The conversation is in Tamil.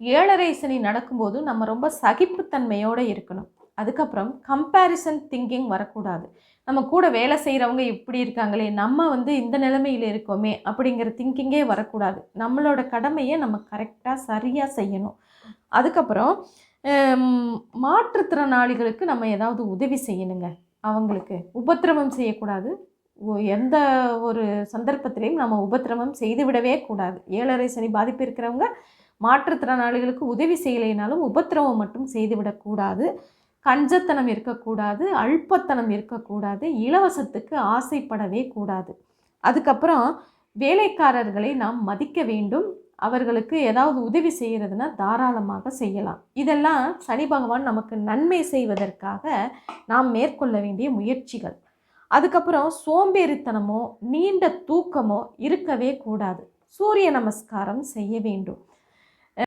ஏழரை சனி நடக்கும்போது நம்ம ரொம்ப சகிப்புத்தன்மையோடு இருக்கணும். அதுக்கப்புறம் கம்பேரிசன் திங்கிங் வரக்கூடாது. நம்ம கூட வேலை செய்கிறவங்க இப்படி இருக்காங்களே நம்ம வந்து இந்த நிலைமையில் இருக்கோமே அப்படிங்கிற திங்கிங்கே வரக்கூடாது. நம்மளோட கடமையை நம்ம கரெக்டாக சரியாக செய்யணும். அதுக்கப்புறம் மாற்றுத்திறனாளிகளுக்கு நம்ம ஏதாவது உதவி செய்யணுங்க. அவங்களுக்கு உபத்திரவம் செய்யக்கூடாது. எந்த ஒரு சந்தர்ப்பத்திலையும் நம்ம உபத்திரவம் செய்துவிடவே கூடாது. ஏழரை சனி பாதிப்பு இருக்கிறவங்க மாற்றுத்திறனாளிகளுக்கு உதவி செய்யலைனாலும் உபத்திரவம் மட்டும் செய்துவிடக்கூடாது கஞ்சத்தனம் இருக்கக்கூடாது அல்பத்தனம் இருக்கக்கூடாது இலவசத்துக்கு ஆசைப்படவே கூடாது. அதுக்கப்புறம் வேலைக்காரர்களை நாம் மதிக்க வேண்டும். அவர்களுக்கு ஏதாவது உதவி செய்கிறதுனா தாராளமாக செய்யலாம். இதெல்லாம் சனி பகவான் நமக்கு நன்மை செய்வதற்காக நாம் மேற்கொள்ள வேண்டிய முயற்சிகள். அதுக்கப்புறம் சோம்பேறித்தனமோ நீண்ட தூக்கமோ இருக்கவே கூடாது. சூரிய நமஸ்காரம் செய்ய வேண்டும்.